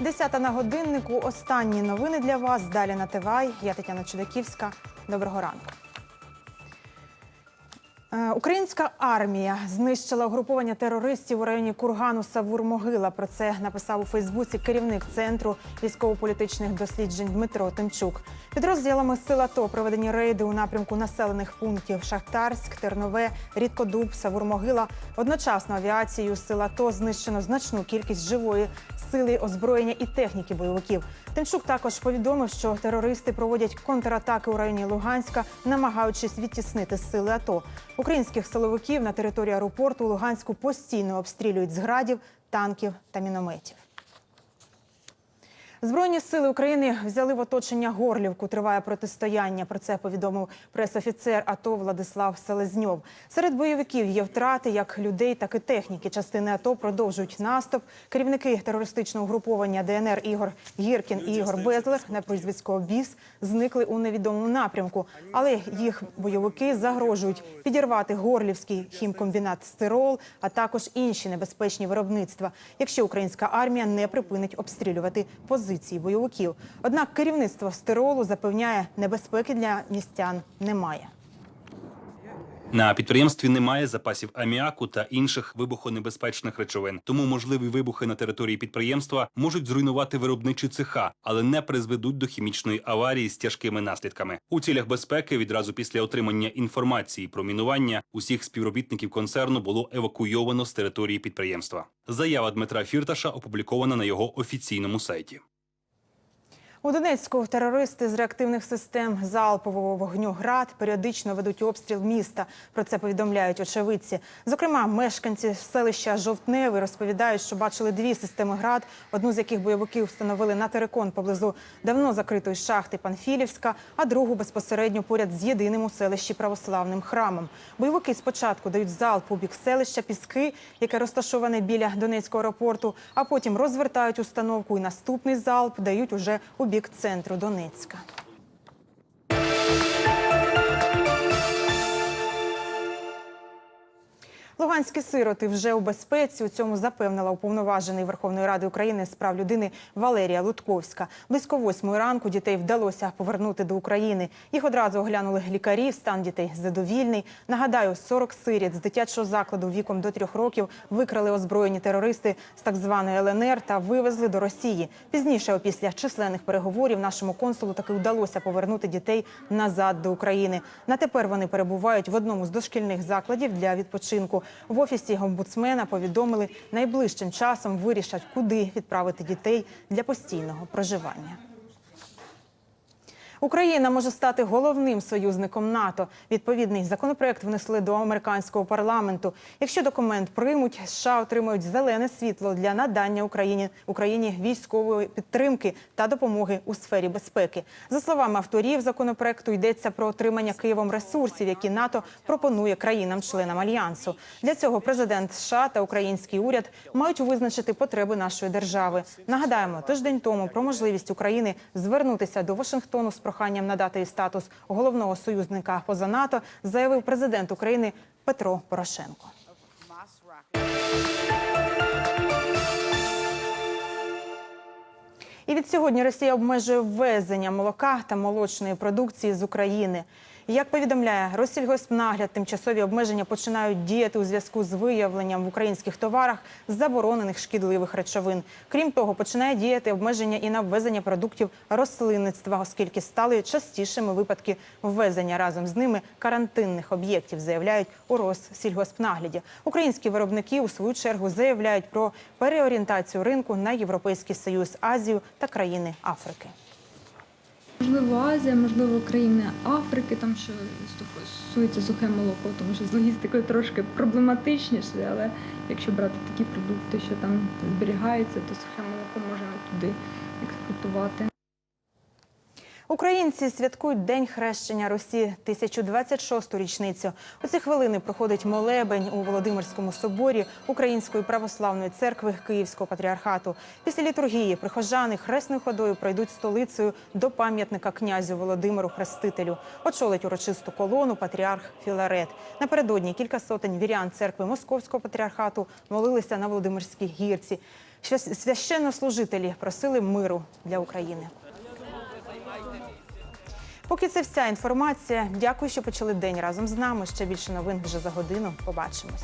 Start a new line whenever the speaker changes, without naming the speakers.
10 на годиннику. Останні новини для вас. Далі на Тивай. Я Тетяна Чудаківська. Доброго ранку. Е, Українська армія знищила угруповання терористів у районі Кургану Савур-Могила. Про це написав у Фейсбуці керівник центру військово-політичних досліджень Дмитро Тимчук. Підрозділами сил АТО проведені рейди у напрямку населених пунктів Шахтарськ, Тернове, Рідкодуб, Савур-Могила. Одночасно авіацією сил АТО знищено значну кількість живої сили, озброєння і техніки бойовиків. Тимчук також повідомив, що терористи проводять контратаки у районі Луганська, намагаючись відтіснити сили АТО. Українських силовиків на території аеропорту Луганську постійно обстрілюють з градів, танків та мінометів. Збройні сили України взяли в оточення Горлівку. Триває протистояння. Про це повідомив пресофіцер АТО Владислав Селезньов. Серед бойовиків є втрати як людей, так і техніки. Частини АТО продовжують наступ. Керівники терористичного угруповання ДНР Ігор Гіркін і Ігор Безлер на прізвисько Біс зникли у невідомому напрямку. Але їх бойовики загрожують підірвати горлівський хімкомбінат Стирол, а також інші небезпечні виробництва, якщо українська армія не припинить обстрілювати позиції бойовиків. Однак керівництво Стиролу запевняє, небезпеки для містян немає.
На підприємстві немає запасів аміаку та інших вибухонебезпечних речовин. Тому можливі вибухи на території підприємства можуть зруйнувати виробничі цеха, але не призведуть до хімічної аварії з тяжкими наслідками. У цілях безпеки відразу після отримання інформації про мінування усіх співробітників концерну було евакуйовано з території підприємства. Заява Дмитра Фірташа опублікована на його офіційному сайті.
У Донецьку терористи з реактивних систем залпового вогню ГРАД періодично ведуть обстріл міста. Про це повідомляють очевидці. Зокрема, мешканці селища Жовтневий розповідають, що бачили дві системи ГРАД, одну з яких бойовики встановили на терикон поблизу давно закритої шахти Панфілівська, а другу безпосередньо поряд з єдиним у селищі православним храмом. Бойовики спочатку дають залп у бік селища Піски, яке розташоване біля Донецького аеропорту, а потім розвертають установку і наступний залп дають уже у бік центру Донецька. Луганські сироти вже у безпеці. У цьому запевнила уповноважений Верховної Ради України з прав людини Валерія Лутковська. Близько восьмої ранку дітей вдалося повернути до України. Їх одразу оглянули лікарі. Стан дітей задовільний. Нагадаю, 40 сиріт з дитячого закладу віком до трьох років викрали озброєні терористи з так званої ЛНР та вивезли до Росії. Пізніше, опісля численних переговорів, нашому консулу таки вдалося повернути дітей назад до України. На тепер вони перебувають в одному з дошкільних закладів для відпочинку. В офісі омбудсмена повідомили, найближчим часом вирішать, куди відправити дітей для постійного проживання. Україна може стати головним союзником НАТО. Відповідний законопроект внесли до американського парламенту. Якщо документ приймуть, США отримають зелене світло для надання Україні Україні військової підтримки та допомоги у сфері безпеки. За словами авторів законопроекту, йдеться про отримання Києвом ресурсів, які НАТО пропонує країнам-членам альянсу. Для цього президент США та український уряд мають визначити потреби нашої держави. Нагадаємо, тиждень тому про можливість України звернутися до Вашингтону з проханням надати їй статус головного союзника поза НАТО, заявив президент України Петро Порошенко. І від сьогодні Росія обмежує ввезення молока та молочної продукції з України. Як повідомляє Россільгоспнагляд, тимчасові обмеження починають діяти у зв'язку з виявленням в українських товарах заборонених шкідливих речовин. Крім того, починає діяти обмеження і на ввезення продуктів рослинництва, оскільки стали частішими випадки ввезення разом з ними карантинних об'єктів, заявляють у Россільгоспнагляді. Українські виробники у свою чергу заявляють про переорієнтацію ринку на Європейський Союз, Азію та країни Африки.
Можливо, Азія, можливо, країни Африки, там що стосується сухе молоко, тому що з логістикою трошки проблематичніше, але якщо брати такі продукти, що там зберігаються, то сухе молоко можна туди експортувати.
Українці святкують День хрещення Русі 1026-ту річницю. У ці хвилини проходить молебень у Володимирському соборі Української православної церкви Київського патріархату. Після літургії прихожани хресною ходою пройдуть столицею до пам'ятника князю Володимиру Хрестителю. Очолить урочисту колону патріарх Філарет. Напередодні кілька сотень вірян церкви Московського патріархату молилися на Володимирській гірці. Свя- Священнослужителі просили миру для України. Поки це вся інформація. Дякую, що почали день разом з нами. Ще більше новин вже за годину. Побачимось.